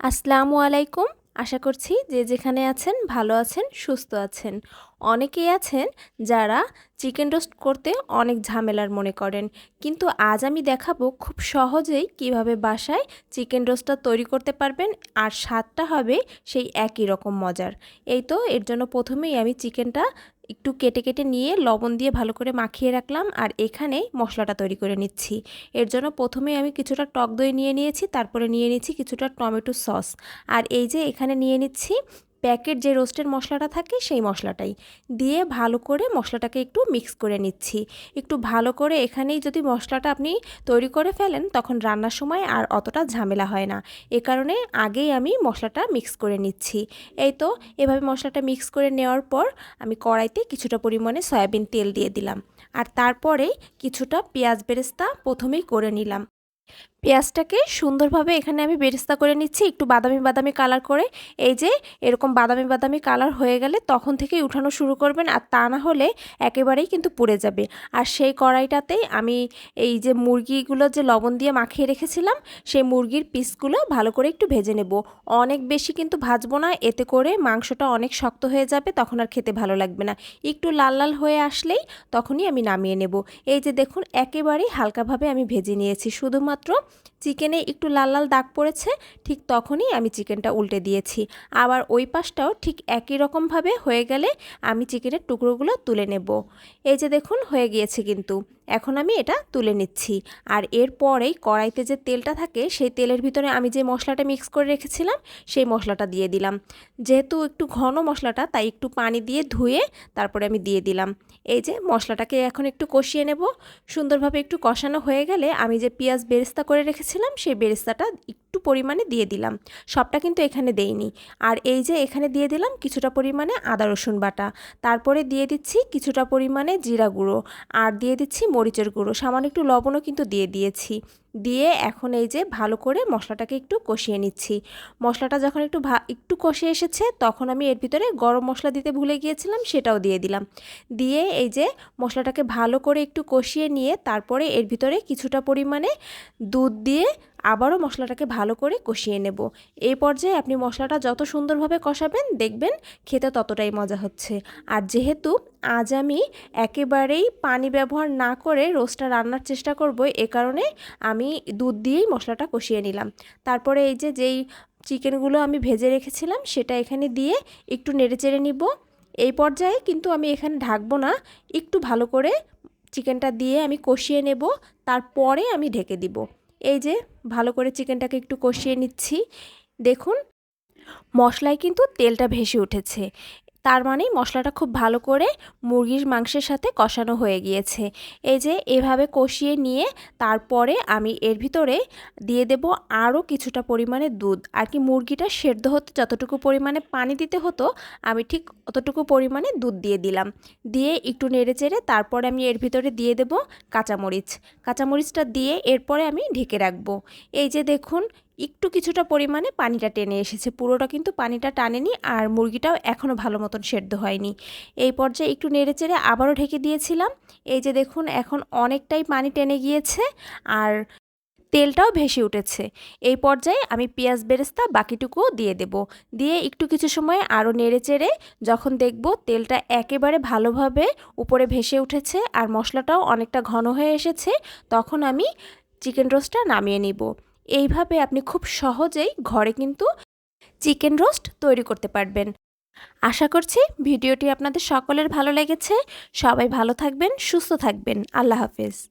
আসসালামু আলাইকুম। আশা করছি যে যেখানে আছেন ভালো আছেন, সুস্থ আছেন। অনেকেই আছেন যারা চিকেন রোস্ট করতে অনেক ঝামেলার মনে করেন। কিন্তু আজ আমি দেখাবো খুব সহজেই কীভাবে বাসায় চিকেন রোস্টটা তৈরি করতে পারবেন আর স্বাদটা হবে সেই একই রকম মজার। এই তো, এর জন্য প্রথমেই আমি চিকেনটা একটু কেটে কেটে নিয়ে লবণ দিয়ে ভালো করে মাখিয়ে রাখলাম আর এখানে মশলাটা তৈরি করে নিচ্ছি। এর জন্য প্রথমে আমি কিছুটা টক দই নিয়ে নিয়েছি, তারপরে নিয়ে নিচ্ছি কিছুটা টমেটো সস। আর এই যে এখানে নিয়ে নিচ্ছি প্যাকেট যে রোস্টের মশলাটা থাকে সেই মশলাটাই। দিয়ে ভালো করে মশলাটাকে একটু মিক্স করে নিচ্ছি। একটু ভালো করে এখানেই যদি মশলাটা আপনি তৈরি করে ফেলেন তখন রান্নার সময় আর অতটা ঝামেলা হয় না। এ কারণে আগেই আমি মশলাটা মিক্স করে নিচ্ছি। এই তো এভাবে মশলাটা মিক্স করে নেওয়ার পর আমি কড়াইতে কিছুটা পরিমাণে সয়াবিন তেল দিয়ে দিলাম। আর তারপরে কিছুটা পেঁয়াজ বেরেস্তা প্রথমেই করে নিলাম। পেঁয়াজটাকে সুন্দরভাবে এখানে আমি বেরেস্তা করে নিচ্ছি, একটু বাদামি বাদামি কালার করে। এই যে এরকম বাদামি বাদামি কালার হয়ে গেলে তখন থেকেই উঠানো শুরু করবেন, আর তা না হলে একেবারেই কিন্তু পুড়ে যাবে। আর সেই কড়াইটাতেই আমি এই যে মুরগিগুলো যে লবণ দিয়ে মাখিয়ে রেখেছিলাম, সেই মুরগির পিসগুলো ভালো করে একটু ভেজে নেব। অনেক বেশি কিন্তু ভাজবো না, এতে করে মাংসটা অনেক শক্ত হয়ে যাবে, তখন আর খেতে ভালো লাগবে না। একটু লাল লাল হয়ে আসলেই তখনই আমি নামিয়ে নেব। এই যে দেখুন, একেবারেই হালকাভাবে আমি ভেজে নিয়েছি, শুধুমাত্র চিকেনে একটু লাল লাল দাগ পড়েছে, ঠিক তখনই আমি চিকেনটা উল্টে দিয়েছি। আবার ওই পাশটাও ঠিক একই রকমভাবে হয়ে গেলে আমি চিকেনের টুকরোগুলো তুলে নেব। এই যে দেখুন, হয়ে গিয়েছে কিন্তু। এখন আমি এটা তুলে নিচ্ছি। আর এরপরেই কড়াইতে যে তেলটা থাকে, সেই তেলের ভিতরে আমি যে মশলাটা মিক্স করে রেখেছিলাম, সেই মশলাটা দিয়ে দিলাম। যেহেতু একটু ঘন মশলাটা, তাই একটু পানি দিয়ে ধুয়ে তারপরে আমি দিয়ে দিলাম। এই যে মশলাটাকে এখন একটু কষিয়ে নেব। সুন্দরভাবে একটু কষানো হয়ে গেলে আমি যে পেঁয়াজ বেরেস্তা করে রেখেছিলাম, সেই বেরেস্তাটা পরিমাণে দিয়ে দিলাম। সবটা কিন্তু এখানে দেইনি। আর এই যে এখানে দিয়ে দিলাম কিছুটা পরিমাণে আদা, রসুন বাটা। তারপরে দিয়ে দিচ্ছি কিছুটা পরিমাণে জিরা গুঁড়ো আর দিয়ে দিচ্ছি মরিচের গুঁড়ো। সামান্য একটু লবণও কিন্তু দিয়ে দিয়েছি। দিয়ে এখন এই যে ভালো করে মশলাটাকে একটু কষিয়ে নিচ্ছি। মশলাটা যখন একটু একটু কষে এসেছে তখন আমি এর ভিতরে গরম মশলা দিতে ভুলে গিয়েছিলাম, সেটাও দিয়ে দিলাম। দিয়ে এই যে মশলাটাকে ভালো করে একটু কষিয়ে নিয়ে তারপরে এর ভিতরে কিছুটা পরিমাণে দুধ দিয়ে আবারও মশলাটাকে ভালো করে কষিয়ে নেব। এই পর্যায়ে আপনি মশলাটা যত সুন্দরভাবে কষাবেন, দেখবেন খেতে ততটাই মজা হচ্ছে। আর যেহেতু আজ আমি একেবারেই পানি ব্যবহার না করে রোস্টটা রান্নার চেষ্টা করব, এ কারণে আমি দুধ দিয়েই মশলাটা কষিয়ে নিলাম। তারপরে এই যে, যেই চিকেনগুলো আমি ভেজে রেখেছিলাম, সেটা এখানে দিয়ে একটু নেড়ে চেড়ে নিব। এই পর্যায়ে কিন্তু আমি এখানে ঢাকবো না, একটু ভালো করে চিকেনটা দিয়ে আমি কষিয়ে নেব, তারপরে আমি ঢেকে দিব। এই যে ভালো করে চিকেনটাকে একটু কষিয়ে নিচ্ছি। দেখুন মশলায় কিন্তু তেলটা ভেসে উঠেছে। তার মানে মশলাটা খুব ভালো করে মুরগির মাংসের সাথে কষানো হয়ে গিয়েছে। এই যে, এভাবে কষিয়ে নিয়ে তারপরে আমি এর ভিতরে দিয়ে দেব আরও কিছুটা পরিমাণে দুধ। আর কি মুরগিটা সেদ্ধ হতে যতটুকু পরিমাণে পানি দিতে হতো, আমি ঠিক অতটুকু পরিমাণে দুধ দিয়ে দিলাম। দিয়ে একটু নেড়ে চেড়ে তারপরে আমি এর ভিতরে দিয়ে দেব কাঁচামরিচ। কাঁচামরিচটা দিয়ে এরপরে আমি ঢেকে রাখব। এই যে দেখুন একটু কিছুটা পরিমাণে পানিটা টেনে এসেছে। পুরোটা কিন্তু পানিটা টানেনি আর মুরগিটাও এখনও ভালো মতন সেদ্ধ হয়নি। এই পর্যায়ে একটু নেড়ে চেড়ে আবারও ঢেকে দিয়েছিলাম। এই যে দেখুন, এখন অনেকটাই পানি টেনে গিয়েছে আর তেলটাও ভেসে উঠেছে। এই পর্যায়ে আমি পেঁয়াজ বেরেস্তা বাকিটুকুও দিয়ে দেব। দিয়ে একটু কিছু সময় আরও নেড়ে চেড়ে যখন দেখব তেলটা একেবারে ভালোভাবে উপরে ভেসে উঠেছে আর মশলাটাও অনেকটা ঘন হয়ে এসেছে, তখন আমি চিকেন রোস্টটা নামিয়ে নিব। এইভাবে আপনি খুব সহজেই ঘরে কিন্তু চিকেন রোস্ট তৈরি করতে পারবেন। আশা করছি ভিডিওটি আপনাদের সকলের ভালো লেগেছে। সবাই ভালো থাকবেন, সুস্থ থাকবেন। আল্লাহ হাফেজ।